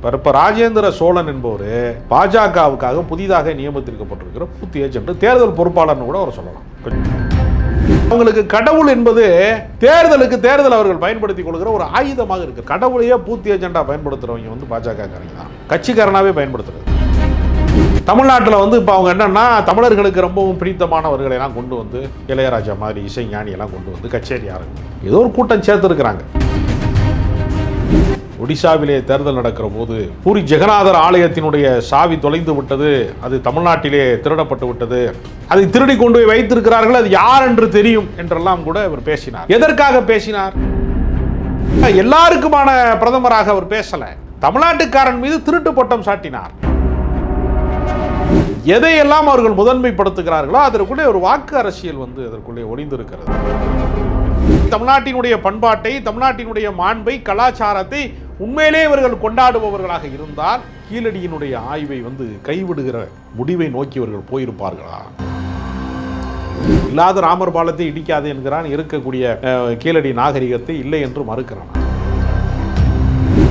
இப்போ இப்போ ராஜேந்திர சோழன் என்பவர் பாஜகவுக்காக புதிதாக நியமித்திருக்கப்பட்டிருக்கிற புத்தி ஏஜென்ட் தேர்தல் பொறுப்பாளர்னு கூட அவர் சொல்லலாம். அவங்களுக்கு கடவுள் என்பது தேர்தலுக்கு தேர்தல் அவர்கள் பயன்படுத்திக் கொள்கிற ஒரு ஆயுதமாக இருக்கு. கடவுளையே பூத்தி ஏஜெண்டா பயன்படுத்துறவங்க வந்து பாஜக காரங்க தான். கட்சிக்காரனாவே பயன்படுத்துறது. தமிழ்நாட்டில் வந்து இப்போ அவங்க என்னன்னா தமிழர்களுக்கு ரொம்பவும் பிடித்தமானவர்களை எல்லாம் கொண்டு வந்து இளையராஜா மாதிரி இசைஞானி எல்லாம் கொண்டு வந்து கச்சேரி ஆரம்பி ஏதோ ஒரு கூட்டம் சேர்த்துருக்கிறாங்க. ஒடிசாவிலே தேர்தல் நடக்கிற போது பூரி ஜெகநாதர் ஆலயத்தினுடைய சாவி தொலைந்து விட்டது. அது தமிழ்நாட்டிலே திருடப்பட்டு விட்டது. அதை திருடி கொண்டு போய் வைத்திருக்கிறார்கள். அது யார் என்று தெரியும் என்றெல்லாம் கூட அவர் பேசினார். எதற்காக பேசினார்? எல்லாருக்குமான பிரதமராக அவர் பேசல. தமிழ்நாட்டுக்காரன் மீது திருட்டு பட்டம் சாட்டினார். எதையெல்லாம் அவர்கள் முதன்மைப்படுத்துகிறார்களோ அதற்குள்ளே ஒரு வாக்கு அரசியல் வந்து அதற்குள்ளே ஒளிந்திருக்கிறது. தமிழ்நாட்டினுடைய பண்பாட்டை தமிழ்நாட்டினுடைய மாண்பை கலாச்சாரத்தை உண்மையிலே இவர்கள் கொண்டாடுபவர்களாக இருந்தால் கீழடியினுடைய ஆய்வை வந்து கைவிடுகிற முடிவை நோக்கி இவர்கள் போயிருப்பார்களா? இல்லாத ராமர் பாலத்தை இடிக்காது என்கிறான் இருக்கக்கூடிய கீழடி நாகரிகத்தை இல்லை என்று மறுக்கிறான்.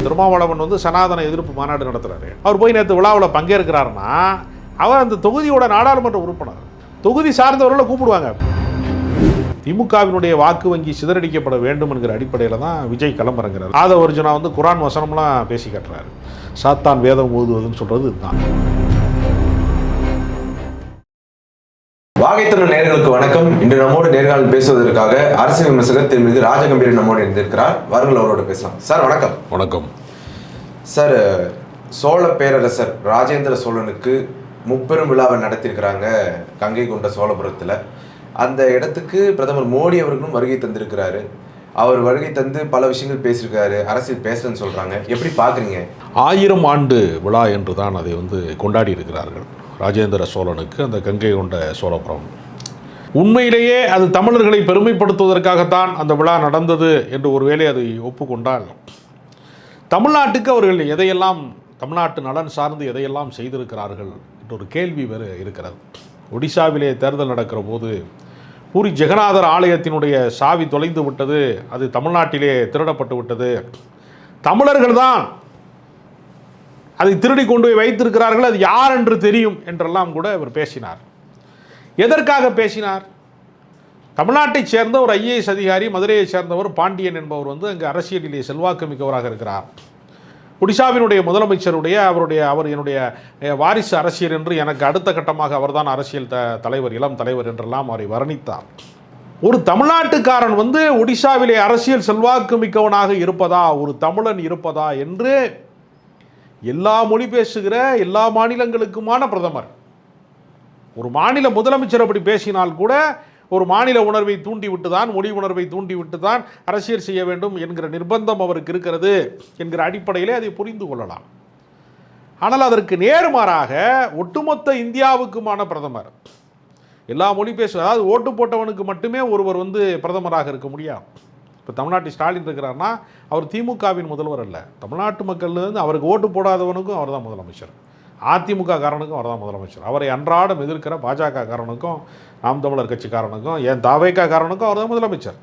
திருமாவளவன் வந்து சனாதன எதிர்ப்பு மாநாடு நடத்துறாரு. அவர் போய் நேற்று விழாவில் பங்கேற்கிறாருன்னா அவர் அந்த தொகுதியோட நாடாளுமன்ற உறுப்பினர். தொகுதி சார்ந்தவர்களை கூப்பிடுவாங்க. திமுகவினுடைய வாக்கு வங்கி சிதறடிக்கப்பட வேண்டும் என்கிற அடிப்படையில் தான் விஜய் கிளம்புறங்கிறார். ஆதவர்ஜுனா வந்து குரான் வசனம்லாம் பேசி கட்டுறாரு. சாத்தான் வேதம் ஓதுவதுன்னு சொல்றது இதுதான். வாகைத்தமிழ் நேயர்களுக்கு வணக்கம். இன்று நம்மோடு நேர்காணல் பேசுவதற்காக அரசியல் விமர்சகர் திருமிகு ராஜகம்பீரன் நம்மோடு இருந்திருக்கிறார் வாருங்கள் அவரோட பேசலாம். சார் வணக்கம். வணக்கம். சார் சோழ பேரரசர் ராஜேந்திர சோழனுக்கு முப்பெரும் விழாவை நடத்தியிருக்கிறாங்க கங்கை கொண்ட சோழபுரத்தில். அந்த இடத்துக்கு பிரதமர் மோடி அவர்களும் வருகை தந்திருக்கிறாரு. அவர் வருகை தந்து பல விஷயங்கள் பேசியிருக்காரு. அரசியல் பேசுறேன்னு சொல்றாங்க. எப்படி பாக்குறீங்க? ஆயிரம் ஆண்டு விழா என்று தான் அதை வந்து கொண்டாடி இருக்கிறார்கள். ராஜேந்திர சோழனுக்கு அந்த கங்கை கொண்ட சோழபுரம். உண்மையிலேயே அது தமிழர்களை பெருமைப்படுத்துவதற்காகத்தான் அந்த விழா நடந்தது என்று ஒருவேளை அதை ஒப்புக்கொண்டால் தமிழ்நாட்டுக்கு அவர்கள் எதையெல்லாம் தமிழ்நாட்டு நலன் சார்ந்து எதையெல்லாம் செய்திருக்கிறார்கள் என்ற ஒரு கேள்வி வேறு இருக்கிறது. ஒடிசாவிலே தேர்தல் நடக்கிற போது பூரி ஜெகநாதர் ஆலயத்தினுடைய சாவி தொலைந்து விட்டது அது தமிழ்நாட்டிலே திருடப்பட்டு விட்டது. தமிழர்கள் தான் அதை திருடி கொண்டு போய் வைத்திருக்கிறார்கள் அது யார் என்று தெரியும் என்றெல்லாம் கூட இவர் பேசினார். எதற்காக பேசினார்? தமிழ்நாட்டைச் சேர்ந்த ஒரு ஐஏஎஸ் அதிகாரி மதுரையைச் சேர்ந்தவர் பாண்டியன் என்பவர் வந்து அங்கு அரசியலிலே செல்வாக்கு மிக்கவராக இருக்கிறார். ஒடிசாவினுடைய முதலமைச்சருடைய அவருடைய அவர் என்னுடைய வாரிசு அரசியல் என்று எனக்கு அடுத்த கட்டமாக அவர்தான் அரசியல் த தலைவர் இளம் தலைவர் என்றெல்லாம் அவரை வர்ணித்தார். ஒரு தமிழ்நாட்டுக்காரன் வந்து ஒடிசாவிலே அரசியல் செல்வாக்கு மிக்கவனாக இருப்பதா? ஒரு தமிழன் இருப்பதா என்று எல்லா மொழி பேசுகிற எல்லா மாநிலங்களுக்குமான பிரதமர். ஒரு மாநில முதலமைச்சர் அப்படி பேசினால் கூட ஒரு மாநில உணர்வை தூண்டிவிட்டு தான் மொழி உணர்வை தூண்டிவிட்டு தான் அரசியல் செய்ய வேண்டும் என்கிற நிர்பந்தம் அவருக்கு இருக்கிறது என்கிற அடிப்படையிலே அதை புரிந்து கொள்ளலாம். ஆனால் அதற்கு நேர்மாறாக ஒட்டுமொத்த இந்தியாவுக்குமான பிரதமர் எல்லா மொழி பேச அதாவது ஓட்டு போட்டவனுக்கு மட்டுமே ஒருவர் வந்து பிரதமராக இருக்க முடியாது. இப்போ தமிழ்நாட்டு ஸ்டாலின் இருக்கிறார்னா அவர் திமுகவின் முதல்வர் அல்ல. தமிழ்நாட்டு மக்கள் வந்து அவருக்கு ஓட்டு போடாதவனுக்கும் அவர் தான் முதலமைச்சர். அதிமுக காரனுக்கும் அவர் தான் முதலமைச்சர். அவரை அன்றாடம் எதிர்க்கிற பாஜக காரனுக்கும் நாம் தமிழர் கட்சிக்காரனுக்கும் ஏன் தாவேக்கா காரனுக்கும் அவர் தான் முதலமைச்சர்.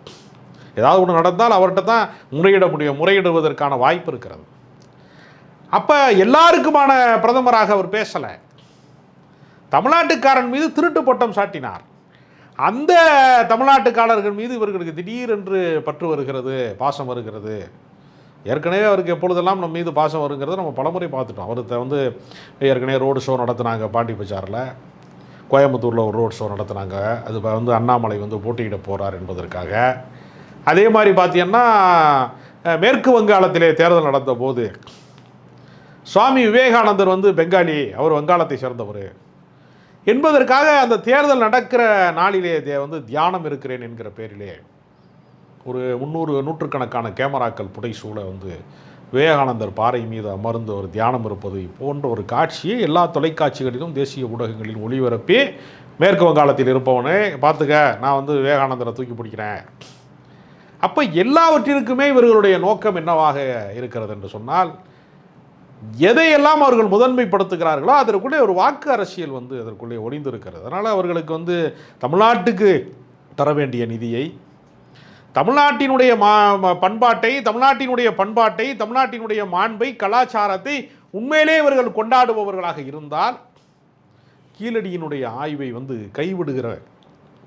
ஏதாவது ஒன்று நடந்தால் அவர்கிட்ட தான் முறையிட முடியும் முறையிடுவதற்கான வாய்ப்பு இருக்கிறது. அப்போ எல்லாருக்குமான பிரதமராக அவர் பேசலை. தமிழ்நாட்டுக்காரன் மீது திருட்டு பட்டம் சாட்டினார். அந்த தமிழ்நாட்டுக்காரர்கள் மீது இவர்களுக்கு திடீரென்று பற்று வருகிறது பாசம் வருகிறது. ஏற்கனவே அவருக்கு எப்பொழுதெல்லாம் நம்ம மீது பாசம் வருங்கிறத நம்ம பலமுறை பார்த்துட்டோம். அவர்கிட்ட வந்து ஏற்கனவே ரோடு ஷோ நடத்துனாங்க பாண்டி பஜாரில் கோயம்புத்தூரில் ஒரு ரோட் ஷோ நடத்துனாங்க. அது வந்து அண்ணாமலை வந்து போட்டியிட போகிறார் என்பதற்காக. அதே மாதிரி பார்த்தீங்கன்னா மேற்கு வங்காளத்திலே தேர்தல் நடந்த போது சுவாமி விவேகானந்தர் வந்து பெங்காலி அவர் வங்காளத்தை சேர்ந்தவர். என்பதற்காக அந்த தேர்தல் நடக்கிற நாளிலே தே- வந்து தியானம் இருக்கிறேன் என்கிற பேரிலே ஒரு முந்நூறு நூற்றுக்கணக்கான கேமராக்கள் புடைசூழ வந்து விவேகானந்தர் பாறை மீது அமர்ந்து ஒரு தியானம் இருப்பது போன்ற ஒரு காட்சியை எல்லா தொலைக்காட்சிகளிலும் தேசிய ஊடகங்களில் ஒளிபரப்பி மேற்கு வங்காளத்தில் இருப்பவனே பார்த்துக்க நான் வந்து விவேகானந்தரை தூக்கி பிடிக்கிறேன். அப்போ எல்லாவற்றிற்குமே இவர்களுடைய நோக்கம் என்னவாக இருக்கிறது என்று சொன்னால் எதையெல்லாம் அவர்கள் முதன்மைப்படுத்துகிறார்களோ அதற்குள்ளே ஒரு வாக்கு அரசியல் வந்து அதற்குள்ளே ஒளிந்திருக்கிறது. அதனால் அவர்களுக்கு வந்து தமிழ்நாட்டுக்கு தர வேண்டிய நிதியை தமிழ்நாட்டினுடைய மா ம- பண்பாட்டை தமிழ்நாட்டினுடைய பண்பாட்டை தமிழ்நாட்டினுடைய மாண்பை கலாச்சாரத்தை உண்மையிலே இவர்கள் கொண்டாடுபவர்களாக இருந்தால் கீழடியினுடைய ஆய்வை வந்து கைவிடுகிற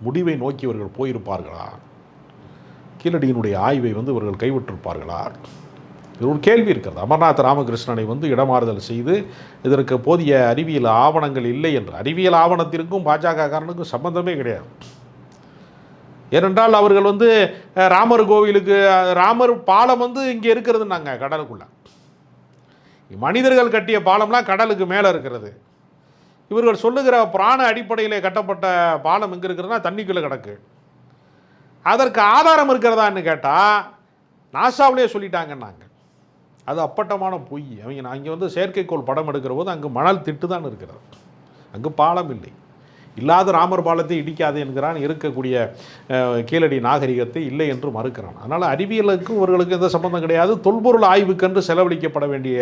முடிவை நோக்கி இவர்கள் போயிருப்பார்களா? கீழடியினுடைய ஆய்வை வந்து இவர்கள் கைவிட்டிருப்பார்களா? இது ஒரு கேள்வி இருக்கிறது. அமர்நாத் ராமகிருஷ்ணனை வந்து இடமாறுதல் செய்து இதற்கு போதிய அறிவியல் ஆவணங்கள் இல்லை என்று. அறிவியல் ஆவணத்திற்கும் பாஜக காரனுக்கும் சம்பந்தமே கிடையாது. ஏனென்றால் அவர்கள் வந்து ராமர் கோவிலுக்கு ராமர் பாலம் வந்து இங்கே இருக்கிறதுனாங்க கடலுக்குள்ளே. மனிதர்கள் கட்டிய பாலம்லாம் கடலுக்கு மேலே இருக்கிறது. இவர்கள் சொல்லுகிற பிராண அடிப்படையில் கட்டப்பட்ட பாலம் எங்கே இருக்கிறதுனா தண்ணிக்குள்ளே கிடக்கு. அதற்கு ஆதாரம் இருக்கிறதான்னு கேட்டால் நாசாவிலே சொல்லிட்டாங்கன்னாங்க. அது அப்பட்டமான பொய். அவங்க அங்கே வந்து செயற்கைக்கோள் படம் எடுக்கிற போது அங்கே மணல் திட்டு தான் இருக்கிறது. அங்கு பாலம் இல்லை. இல்லாத ராமர் பாலத்தை இடிக்காது என்கிறான் இருக்கக்கூடிய கீழடி நாகரிகத்தை இல்லை என்று மறுக்கிறான். அதனால் அறிவியலுக்கும் இவர்களுக்கு எந்த சம்பந்தம் கிடையாது. தொல்பொருள் ஆய்வுக்கென்று செலவழிக்கப்பட வேண்டிய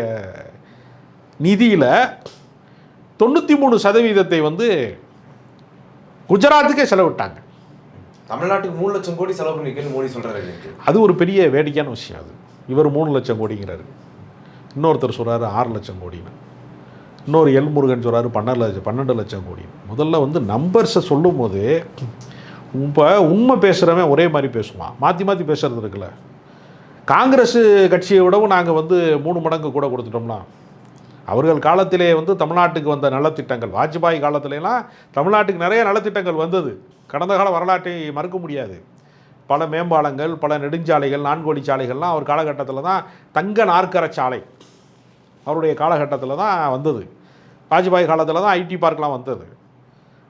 நிதியில் தொண்ணூற்றி மூணு சதவீதத்தை வந்து குஜராத்துக்கே செலவிட்டாங்க. தமிழ்நாட்டுக்கு மூணு லட்சம் கோடி செலவு பண்ணிருக்கேன்னு மோடி இன்னைக்கு அது ஒரு பெரிய வேடிக்கையான விஷயம் அது. இவர் மூணு லட்சம் கோடிங்கிறாரு. இன்னொருத்தர் சொல்கிறாரு ஆறு லட்சம் கோடின்னு. இன்னொரு எல் முருகன் சொல்கிறாரு பன்னெண்டு லட்சம் பன்னெண்டு லட்சம் கோடி. முதல்ல வந்து நம்பர்ஸை சொல்லும் போது இப்போ உண்மை பேசுகிறவன் ஒரே மாதிரி பேசுவான். மாற்றி மாற்றி பேசுகிறது இருக்குல்ல. காங்கிரஸ் கட்சியை விடவும் நாங்கள் வந்து மூணு மடங்கு கூட கொடுத்துட்டோம்னா அவர்கள் காலத்திலே வந்து தமிழ்நாட்டுக்கு வந்த நலத்திட்டங்கள் வாஜ்பாய் காலத்திலலாம் தமிழ்நாட்டுக்கு நிறைய நலத்திட்டங்கள் வந்தது. கடந்த கால வரலாற்றை மறுக்க முடியாது. பல மேம்பாலங்கள் பல நெடுஞ்சாலைகள் நான்கோடி சாலைகள்லாம் அவர் காலகட்டத்தில் தான் தங்க நாற்கர சாலை அவருடைய காலகட்டத்தில் தான் வந்தது. வாஜ்பாய் காலத்தில் தான் ஐடி பார்க்லாம் வந்தது.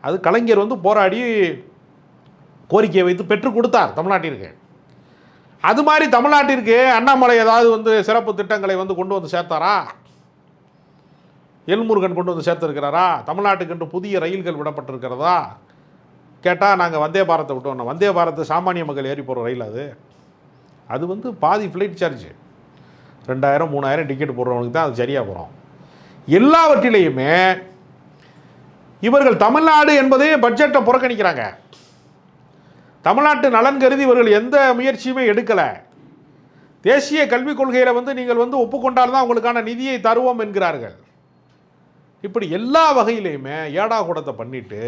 அது கலைஞர் வந்து போராடி கோரிக்கையை வைத்து பெற்றுக் கொடுத்தார் தமிழ்நாட்டிற்கு. அது மாதிரி தமிழ்நாட்டிற்கு அண்ணாமலை ஏதாவது வந்து சிறப்பு திட்டங்களை வந்து கொண்டு வந்து சேர்த்தாரா? எல்முருகன் கொண்டு வந்து சேர்த்துருக்கிறாரா? தமிழ்நாட்டுக்கென்று புதிய ரயில்கள் விடப்பட்டிருக்கிறதா? கேட்டால் நாங்கள் வந்தே பாரத்தை விட்டோம். வந்தே பாரத் சாமானிய மக்கள் ஏறி போகிற ரயில் அது. அது வந்து பாதி ஃப்ளைட் சார்ஜ் ரெண்டாயிரம் மூணாயிரம் டிக்கெட் போடுறவனுக்கு தான் அது சரியாக போகிறோம் எல்லாவற்றிலையுமே இவர்கள் தமிழ்நாடு என்பதே பட்ஜெட்டை புறக்கணிக்கிறாங்க. தமிழ்நாட்டு நலன் கருதி இவர்கள் எந்த முயற்சியுமே எடுக்கலை. தேசிய கல்விக் கொள்கையில் வந்து நீங்கள் வந்து ஒப்புக்கொண்டால் தான் உங்களுக்கான நிதியை தருவோம் என்கிறார்கள். இப்படி எல்லா வகையிலையுமே ஏடா கூடத்தை பண்ணிட்டு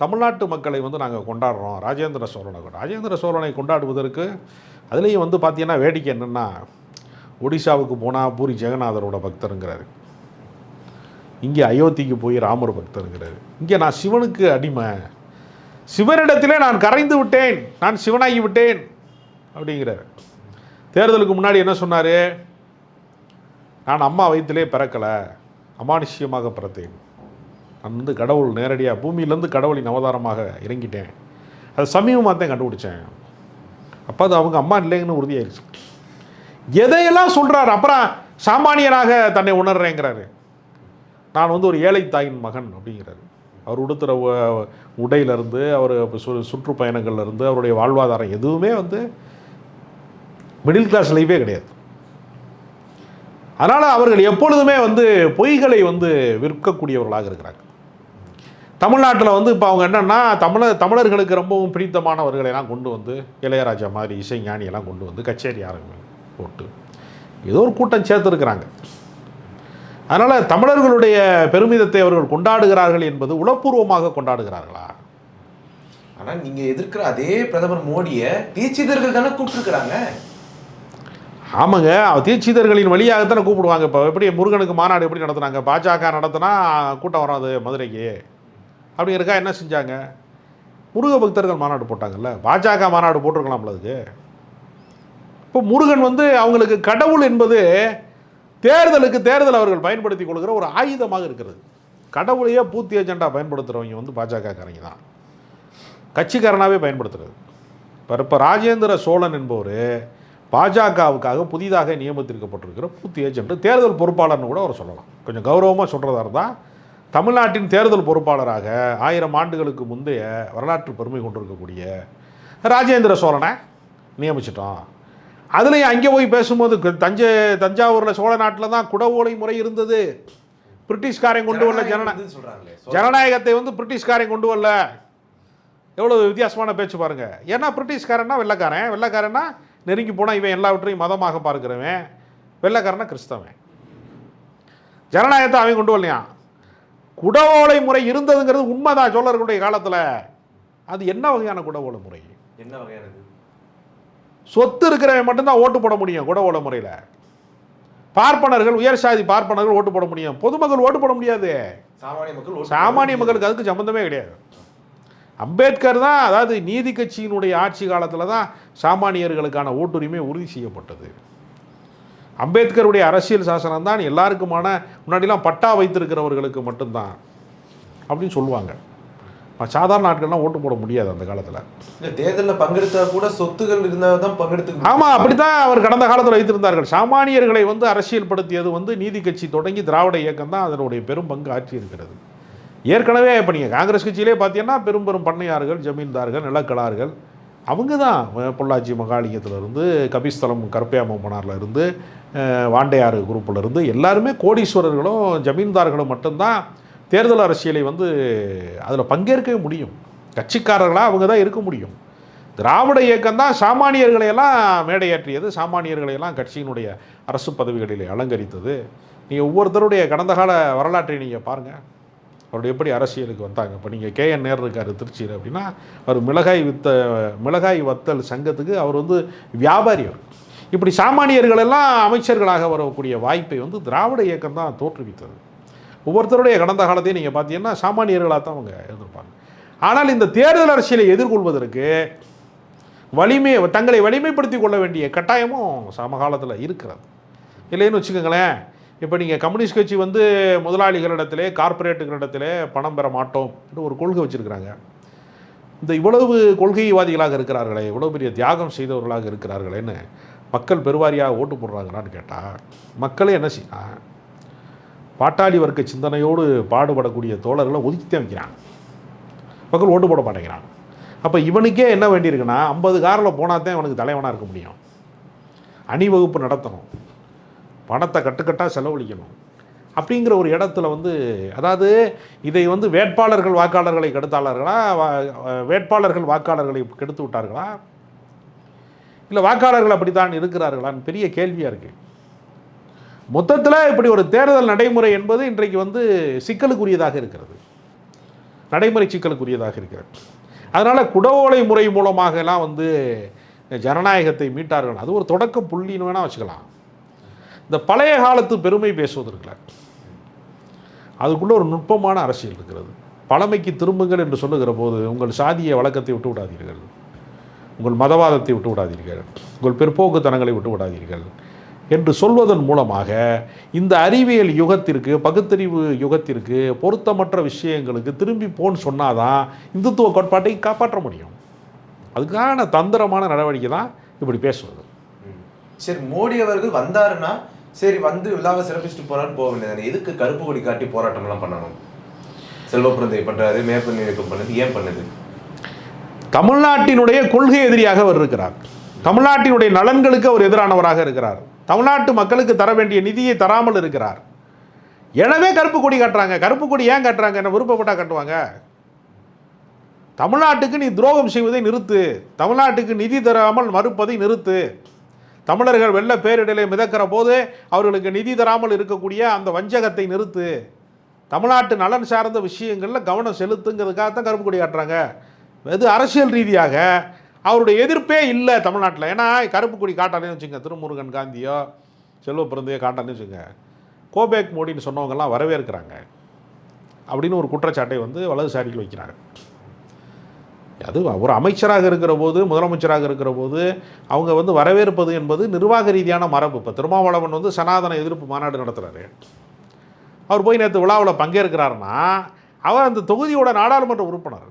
தமிழ்நாட்டு மக்களை வந்து நாங்கள் கொண்டாடுறோம். ராஜேந்திர சோழனை ராஜேந்திர சோழனை கொண்டாடுவதற்கு அதுலேயும் வந்து பார்த்தீங்கன்னா வேடிக்கை என்னென்னா ஒடிசாவுக்கு போனால் பூரி ஜெகநாதரோட பக்தருங்கிறாரு. இங்கே அயோத்திக்கு போய் ராமர் பக்தருங்கிறாரு. இங்கே நான் சிவனுக்கு அடிமை. சிவனிடத்திலே நான் கரைந்து விட்டேன். நான் சிவனாகி விட்டேன். அப்படிங்கிறாரு. தேர்தலுக்கு முன்னாடி என்ன சொன்னார்? நான் அம்மா வயிற்றிலே பிறக்கலை. அமானுஷ்யமாக பிறத்தேன். நான் வந்து கடவுள் நேரடியாக பூமியிலேருந்து கடவுளின் அவதாரமாக இறங்கிட்டேன். அது சமீபமாக தான் கண்டுபிடிச்சேன். அப்போ அது அவங்க அம்மா இல்லைங்கன்னு உறுதியாயிருச்சு எதையெல்லாம் சொல்கிறார் அப்புறம் சாமானியனாக தன்னை உணர்றேங்கிறாரு. நான் வந்து ஒரு ஏழை தாயின் மகன் அப்படிங்கிறாரு. அவர் உடுத்துகிற உடையிலேருந்து அவர் சு சுற்றுப்பயணங்கள்லேருந்து அவருடைய வாழ்வாதாரம் எதுவுமே வந்து மிடில் கிளாஸ் லைஃபே கிடையாது. அதனால் அவர்கள் எப்பொழுதுமே வந்து பொய்களை வந்து விற்கக்கூடியவர்களாக இருக்கிறாங்க. தமிழ்நாட்டில் வந்து இப்போ அவங்க என்னென்னா தமிழர் தமிழர்களுக்கு ரொம்பவும் பிடித்தமானவர்களை எல்லாம் கொண்டு வந்து இளையராஜா மாதிரி இசைஞானியெல்லாம் கொண்டு வந்து கச்சேரி ஆரம்பி போட்டு ஏதோ ஒரு கூட்டம் சேர்த்துருக்கிறாங்க. அதனால் தமிழர்களுடைய பெருமிதத்தை அவர்கள் கொண்டாடுகிறார்கள் என்பது உளப்பூர்வமாக கொண்டாடுகிறார்களா? ஆனா நீங்க எதிர்க்கிற அதே பிரதமர் மோடிய தீட்சிதர்கள் தானே கூப்பிட்டுருக்காங்க ஆமாங்க அவ தீட்சிதர்களின் வழியாகத்தானே கூப்பிடுவாங்க. இப்போ எப்படி முருகனுக்கு மாநாடு எப்படி நடத்துனாங்க? பாஜக நடத்தினா கூட்டம் வராது மதுரைக்கு. அப்படி இருக்கா? என்ன செஞ்சாங்க? முருக பக்தர்கள் மாநாடு போட்டாங்கல்ல. பாஜக மாநாடு போட்டிருக்கலாம்ல அதுக்கு. இப்போ முருகன் வந்து அவங்களுக்கு கடவுள் என்பது தேர்தலுக்கு தேர்தல் அவர்கள் பயன்படுத்தி கொள்கிற ஒரு ஆயுதமாக இருக்கிறது. கடவுளையே பூத்தி ஏஜெண்டா பயன்படுத்துகிறவங்க வந்து பாஜகக்காரங்க தான். கட்சிக்காரனாகவே பயன்படுத்துகிறது இப்போ இப்போ ராஜேந்திர சோழன் என்பவர் பாஜகவுக்காக புதிதாக நியமித்திருக்கப்பட்டிருக்கிற பூத்தி ஏஜென்ட் தேர்தல் பொறுப்பாளர்னு கூட அவர் சொல்லலாம். கொஞ்சம் கௌரவமாக சொல்கிறதா இருந்தால் தமிழ்நாட்டின் தேர்தல் பொறுப்பாளராக ஆயிரம் ஆண்டுகளுக்கு முந்தைய வரலாற்று பெருமை கொண்டிருக்கக்கூடிய ராஜேந்திர சோழனை நியமிச்சிட்டோம் அதுலேயும் அங்கே போய் பேசும்போது தஞ்சை தஞ்சாவூரில் சோழ நாட்டில் தான் குடவோலை முறை இருந்தது. பிரிட்டிஷ்காரன் கொண்டு வரல ஜனநா ஜனநாயகம். சொல்றாங்களே. ஜனநாயகத்தை வந்து பிரிட்டிஷ்காரன் கொண்டு வரல. எவ்வளோ வித்தியாசமான பேச்சு பாருங்க. ஏன்னா பிரிட்டிஷ்காரன்னா வெள்ளைக்காரன். வெள்ளைக்காரன்னா நெருங்கி போனால் இவன் எல்லாவற்றையும் மதமாக பார்க்கிறவன். வெள்ளைக்காரனா கிறிஸ்தவன். ஜனநாயகத்தை அவன் கொண்டு வரலையான் குடவோலை முறை இருந்ததுங்கிறது உண்மைதான் சோழர்களுடைய காலத்தில். அது என்ன வகையான குடவோலை முறை? என்ன வகையானது? சொத்து இருக்கிறவன் மட்டும்தான் ஓட்டு போட முடியும் குடவோலை முறையில். பார்ப்பனர்கள் உயர் சாதி பார்ப்பனர்கள் ஓட்டு போட முடியும். பொதுமக்கள் ஓட்டு போட முடியாது. சாமானிய மக்கள் சாமானிய மக்களுக்கு அதுக்கு சம்மந்தமே கிடையாது. அம்பேத்கர் தான் அதாவது நீதி கட்சியினுடைய ஆட்சி காலத்தில் தான் சாமானியர்களுக்கான ஓட்டுரிமை உறுதி செய்யப்பட்டது. அம்பேத்கருடைய அரசியல் சாசனம் தான் எல்லாருக்குமான முன்னாடிலாம் பட்டா வைத்திருக்கிறவர்களுக்கு மட்டும்தான் அப்படின்னு சொல்லுவாங்க. சாதாரண ஆட்கள்லாம் ஓட்டு போட முடியாது அந்த காலத்தில். தேர்தலில் பங்கெடுத்தா கூட சொத்துகள் இருந்தால் தான் பங்கெடுத்து ஆமாம் அப்படித்தான் அவர் கடந்த காலத்தில் வைத்திருந்தார்கள். சாமானியர்களை வந்து அரசியல்படுத்தியது வந்து நீதி கட்சி தொடங்கி திராவிட இயக்கம் தான் அதனுடைய பெரும் பங்கு ஆற்றி இருக்கிறது ஏற்கனவே இப்போ நீங்கள் காங்கிரஸ் கட்சியிலே பார்த்தீங்கன்னா பெரும் பெரும் பண்ணையார்கள் ஜமீன்தார்கள் நிலக்கலார்கள் அவங்க தான் பொள்ளாச்சி மகாலிங்கத்துல இருந்து கபிஸ்தலம் கருப்பையாமனாரில் இருந்து வாண்டையாறு குரூப்பில் இருந்து எல்லாருமே கோடீஸ்வரர்களும் ஜமீன்தார்களும் மட்டும்தான் தேர்தல் அரசியலை வந்து அதில் பங்கேற்கவே முடியும். கட்சிக்காரர்களாக அவங்க தான் இருக்க முடியும். திராவிட இயக்கம் தான் சாமானியர்களை எல்லாம் சாமானியர்களையெல்லாம் சாமானியர்களை எல்லாம் கட்சியினுடைய அரசு பதவிகளில் அலங்கரித்தது. நீங்கள் ஒவ்வொருத்தருடைய கடந்த கால வரலாற்றை நீங்கள் பாருங்கள் அவருடைய எப்படி அரசியலுக்கு வந்தாங்க. இப்போ நீங்கள் கே என் நேர் இருக்கார் திருச்சியில் அப்படின்னா அவர் மிளகாய் வித்த மிளகாய் வத்தல் சங்கத்துக்கு அவர் வந்து வியாபாரி அவர் இப்படி சாமானியர்களெல்லாம் அமைச்சர்களாக வரக்கூடிய வாய்ப்பை வந்து திராவிட இயக்கம் தான் தோற்றுவித்தது. ஒவ்வொருத்தருடைய கடந்த காலத்தையும் நீங்கள் பார்த்தீங்கன்னா சாமானியர்களாக தான் அவங்க இருந்திருப்பாங்க. ஆனால் இந்த தேர்தல் அரசியலை எதிர்கொள்வதற்கு வலிமை தங்களை வலிமைப்படுத்திக் கொள்ள வேண்டிய கட்டாயமும் சமகாலத்தில் இருக்கிறது. இல்லைன்னு வச்சுக்கோங்களேன் இப்போ நீங்கள் கம்யூனிஸ்ட் கட்சி வந்து முதலாளிகளிடத்திலே கார்பரேட்டுகளிடத்திலே பணம் பெற மாட்டோம் ஒரு கொள்கை வச்சுருக்கிறாங்க. இந்த இவ்வளவு கொள்கைவாதிகளாக இருக்கிறார்களே இவ்வளோ பெரிய தியாகம் செய்தவர்களாக இருக்கிறார்களேன்னு மக்கள் பெருவாரியாக ஓட்டு போடுறாங்களான்னு கேட்டால் மக்களே என்ன செய்யலாம் பாட்டாளி வர்க்க சிந்தனையோடு பாடுபடக்கூடிய தோழர்களை ஒதுக்கித்தான் வைக்கிறான் மக்கள் ஓட்டு போட மாட்டேங்கிறான் அப்போ இவனுக்கே என்ன வேண்டியிருக்குன்னா ஐம்பது காரில் போனால் தான் இவனுக்கு தலைவனாக இருக்க முடியும். அணிவகுப்பு நடத்தணும். பணத்தை கட்டுக்கட்டாக செலவழிக்கணும். அப்படிங்கிற ஒரு இடத்துல வந்து அதாவது இதை வந்து வேட்பாளர்கள் வாக்காளர்களை கெடுத்தாளர்களா வா- வேட்பாளர்கள் வாக்காளர்களை கெடுத்து விட்டார்களா? இல்லை வாக்காளர்கள் அப்படித்தான் இருக்கிறார்களான்னு பெரிய கேள்வியாக இருக்குது மொத்தத்தில் இப்படி ஒரு தேர்தல் நடைமுறை என்பது இன்றைக்கு வந்து சிக்கலுக்குரியதாக இருக்கிறது. நடைமுறை சிக்கலுக்குரியதாக இருக்கிறது. அதனால் குடவோலை முறை மூலமாகலாம் வந்து ஜனநாயகத்தை மீட்டார்கள். அது ஒரு தொடக்க புள்ளின்னு வேணால் வச்சுக்கலாம். இந்த பழைய காலத்து பெருமை பேசுவதற்குல அதுக்குள்ள ஒரு நுட்பமான அரசியல் இருக்கிறது. பழமைக்கு திரும்புங்கள் என்று சொல்லுகிற போது உங்கள் சாதிய வழக்கத்தை விட்டு விடாதீர்கள். உங்கள் மதவாதத்தை விட்டு விடாதீர்கள். உங்கள் பிற்போக்குத்தனங்களை விட்டு விடாதீர்கள். என்று சொல்வதன் மூலமாக இந்த அறிவியல் யுகத்திற்கு பகுத்தறிவு யுகத்திற்கு பொருத்தமற்ற விஷயங்களுக்கு திரும்பி போன்னு சொன்னாதான் இந்துத்துவ கோட்பாட்டை காப்பாற்ற முடியும். அதுக்கான தந்திரமான நடவடிக்கை தான் இப்படி பேசுவது. சரி மோடி அவர்கள் வந்தாருன்னா சரி வந்து விழாவை சிறப்பிச்சுட்டு போறான்னு போக வேண்டியது எதுக்கு கருப்பு கொடி காட்டி போராட்டம் எல்லாம் பண்ணணும் செல்வப்பிரந்தை பண்றாரு மேற்பணி இயக்கம் பண்ணது ஏன் பண்ணுது? தமிழ்நாட்டினுடைய கொள்கை எதிரியாக அவர் இருக்கிறார். தமிழ்நாட்டினுடைய நலன்களுக்கு அவர் எதிரானவராக இருக்கிறார். தமிழ்நாட்டு மக்களுக்கு தர வேண்டிய நிதியை தராமல் இருக்கிறார். எனவே கருப்பு கொடி காட்டுறாங்க. கருப்பு கொடி ஏன் காட்டுறாங்க? என்ன விருப்பப்பட்டா காட்டுவாங்க? தமிழ்நாட்டுக்கு நீ துரோகம் செய்வதை நிறுத்து. தமிழ்நாட்டுக்கு நிதி தராமல் மறுப்பதை நிறுத்து. தமிழர்கள் வெள்ள பேரிடலை மிதக்கிற போது அவர்களுக்கு நிதி தராமல் இருக்கக்கூடிய அந்த வஞ்சகத்தை நிறுத்து. தமிழ்நாட்டு நலன் சார்ந்த விஷயங்களில் கவனம் செலுத்துங்கிறதுக்காக தான் கருப்பு கொடி காட்டுறாங்க. இது அரசியல் ரீதியாக அவருடைய எதிர்ப்பே இல்லை தமிழ்நாட்டில். ஏன்னா கருப்பு கொடி காட்டானேன்னு வச்சுங்க திருமுருகன் காந்தியோ செல்வ பிறந்தையோ காட்டானேன்னு வச்சுங்க கோபேக் மோடின்னு சொன்னவங்கெல்லாம் வரவேற்கிறாங்க அப்படின்னு ஒரு குற்றச்சாட்டை வந்து வலதுசாரிகள் வைக்கிறாங்க. அது ஒரு அமைச்சராக இருக்கிற போது முதலமைச்சராக இருக்கிற போது அவங்க வந்து வரவேற்பது என்பது நிர்வாக ரீதியான மரபு. இப்போ திருமாவளவன் வந்து சனாதன எதிர்ப்பு மாநாடு நடத்துகிறாரு அவர் போய் நேற்று விழாவில் பங்கேற்கிறாருன்னா அவர் அந்த தொகுதியோட நாடாளுமன்ற உறுப்பினர்.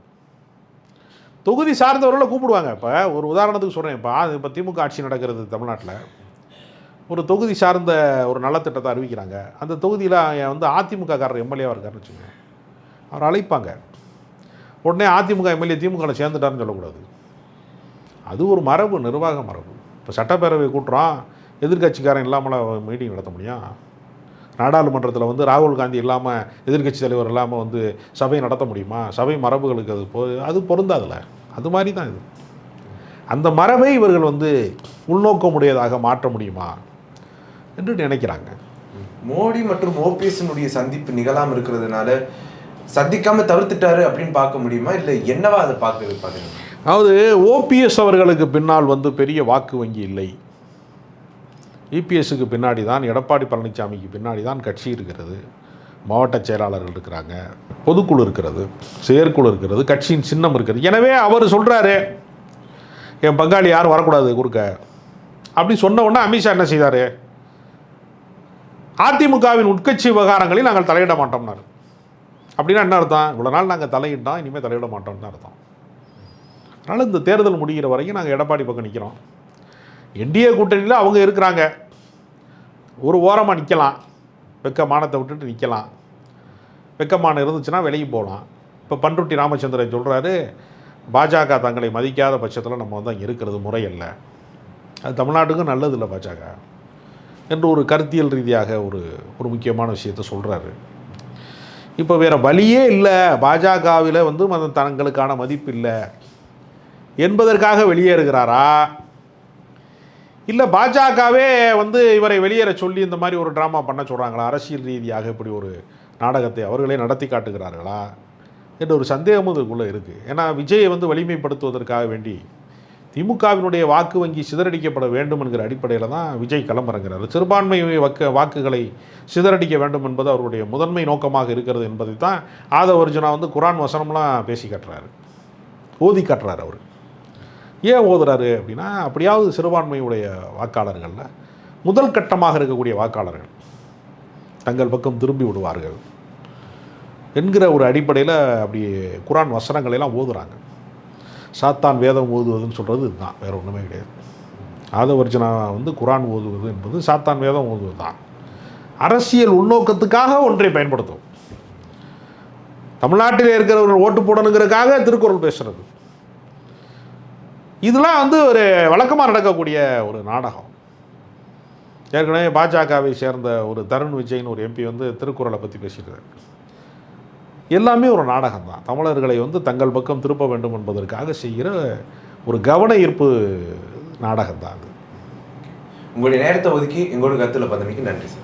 தொகுதி சார்ந்தவர்களை கூப்பிடுவாங்க. இப்போ ஒரு உதாரணத்துக்கு சொல்கிறேன் இப்போ இப்போ திமுக ஆட்சி நடக்கிறது தமிழ்நாட்டில். ஒரு தொகுதி சார்ந்த ஒரு நலத்திட்டத்தை அறிவிக்கிறாங்க. அந்த தொகுதியில் வந்து அதிமுக காரர் எம்எல்ஏவாக இருக்காருன்னு வச்சுக்கோங்க. அவர் அழைப்பாங்க. உடனே அதிமுக எம்எல்ஏ திமுகவில் சேர்ந்துட்டாருன்னு சொல்லக்கூடாது. அது ஒரு மரபு நிர்வாக மரபு. இப்போ சட்டப்பேரவை கூட்டுறோம் எதிர்க்கட்சிக்காரன் இல்லாமல் மீட்டிங் நடத்த முடியும் நாடாளுமன்றத்தில் வந்து ராகுல் காந்தி இல்லாமல் எதிர்க்கட்சி தலைவர் இல்லாமல் வந்து சபை நடத்த முடியுமா? சபை மரபுகளுக்கு அது பொ அது பொருந்தாதுல அது மாதிரி தான் இது. அந்த மரபை இவர்கள் வந்து உள்நோக்கமுடையதாக மாற்ற முடியுமா? என்று நினைக்கிறாங்க. மோடி மற்றும் ஓபிஎஸ்னுடைய சந்திப்பு நிகழாம இருக்கிறதுனால சந்திக்காம தவிர்த்துட்டாரு அப்படின்னு பார்க்க முடியுமா? இல்ல என்னவா அதை பார்க்க பாக்குறீங்க அதாவது ஓபிஎஸ் அவர்களுக்கு பின்னால் வந்து பெரிய வாக்கு வங்கி இல்லை. இபிஎஸ்க்கு பின்னாடி தான் எடப்பாடி பழனிசாமிக்கு பின்னாடி தான் கட்சி இருக்கிறது. மாவட்ட செயலாளர்கள் இருக்கிறாங்க பொதுக்குழு இருக்கிறது செயற்குழு இருக்கிறது கட்சியின் சின்னம் இருக்கிறது. எனவே அவர் சொல்கிறாரு என் பங்காளி யாரும் வரக்கூடாது குறுக்க. அப்படி சொன்ன உடனே அமித்ஷா என்ன செய்தார்? அதிமுகவின் உட்கட்சி விவகாரங்களில் நாங்கள் தலையிட மாட்டோம்னாரு. அப்படின்னா என்ன அர்த்தம்? இவ்வளோ நாள் நாங்கள் தலையிட்டோம் இனிமேல் தலையிட மாட்டோம்னு அர்த்தம். அதனால் இந்த தேர்தல் முடிகிற வரைக்கும் நாங்கள் எடப்பாடி பக்கம் நிற்கிறோம் என்டிஏ கூட்டணியில் அவங்க இருக்கிறாங்க. ஒரு ஓரமாக நிற்கலாம் வெக்கமானத்தை விட்டுட்டு நிற்கலாம் வெக்கமானம் இருந்துச்சுன்னா வெளியே போகலாம். இப்போ பண்ருட்டி ராமச்சந்திரன் சொல்கிறாரு பாஜக தங்களை மதிக்காத பட்சத்தில் நம்ம வந்து அங்கே இருக்கிறது முறையல்ல. அது தமிழ்நாட்டுக்கும் நல்லது இல்லை பாஜக. என்று ஒரு கருத்தியல் ரீதியாக ஒரு ஒரு முக்கியமான விஷயத்தை சொல்கிறாரு இப்போ வேறு வழியே இல்லை. பாஜகவில் வந்து தங்களுக்கான மதிப்பு இல்லை. என்பதற்காக வெளியேறுகிறாரா? இல்லை பாஜகவே வந்து இவரை வெளியேற சொல்லி இந்த மாதிரி ஒரு ட்ராமா பண்ண சொல்கிறாங்களா அரசியல் ரீதியாக இப்படி ஒரு நாடகத்தை அவர்களே நடத்தி காட்டுகிறார்களா? என்ற ஒரு சந்தேகமும் இதுக்குள்ளே இருக்குது ஏன்னா விஜயை வந்து வலிமைப்படுத்துவதற்காக வேண்டி திமுகவினுடைய வாக்கு வங்கி சிதறடிக்கப்பட வேண்டும் என்கிற அடிப்படையில் தான் விஜய் களமிறங்கிறார். சிறுபான்மை வக்க வாக்குகளை சிதறடிக்க வேண்டும் என்பது அவருடைய முதன்மை நோக்கமாக இருக்கிறது என்பதை தான் ஆதவ அர்ஜுனா வந்து குரான் வசனம்லாம் பேசி காட்டுறாரு. ஓதி காட்டுறாரு அவர். ஏன் ஓதுறாரு அப்படின்னா அப்படியாவது சிறுபான்மையுடைய வாக்காளர்களில் முதல் கட்டமாக இருக்கக்கூடிய வாக்காளர்கள் தங்கள் பக்கம் திரும்பி விடுவார்கள் என்கிற ஒரு அடிப்படையில் அப்படி குரான் வசனங்களை எல்லாம் ஓதுறாங்க. சாத்தான் வேதம் ஓதுவதுன்னு சொல்கிறது இதுதான் வேறு ஒன்றுமே கிடையாது. ஆதவர்ஜனா வந்து குரான் ஓதுவது என்பது சாத்தான் வேதம் ஓதுவது தான் அரசியல் உள்நோக்கத்துக்காக ஒன்றை பயன்படுத்தும். தமிழ்நாட்டில் இருக்கிறவர்கள் ஓட்டு போடணுங்கிறதுக்காக திருக்குறள் பேசுகிறது இதெல்லாம் வந்து ஒரு வழக்கமாக நடக்கக்கூடிய ஒரு நாடகம். ஏற்கனவே பாஜகவை சேர்ந்த ஒரு தருண் விஜய்னு ஒரு எம்பி வந்து திருக்குறளை பற்றி பேசியிருக்காரு. எல்லாமே ஒரு நாடகம் தான். தமிழர்களை வந்து தங்கள் பக்கம் திருப்ப வேண்டும் என்பதற்காக செய்கிற ஒரு கவன ஈர்ப்பு நாடகம் தான் அது. உங்களுடைய நேரத்தை ஒதுக்கி எங்களோட கருத்தில் பதவிக்கு நன்றி சார்.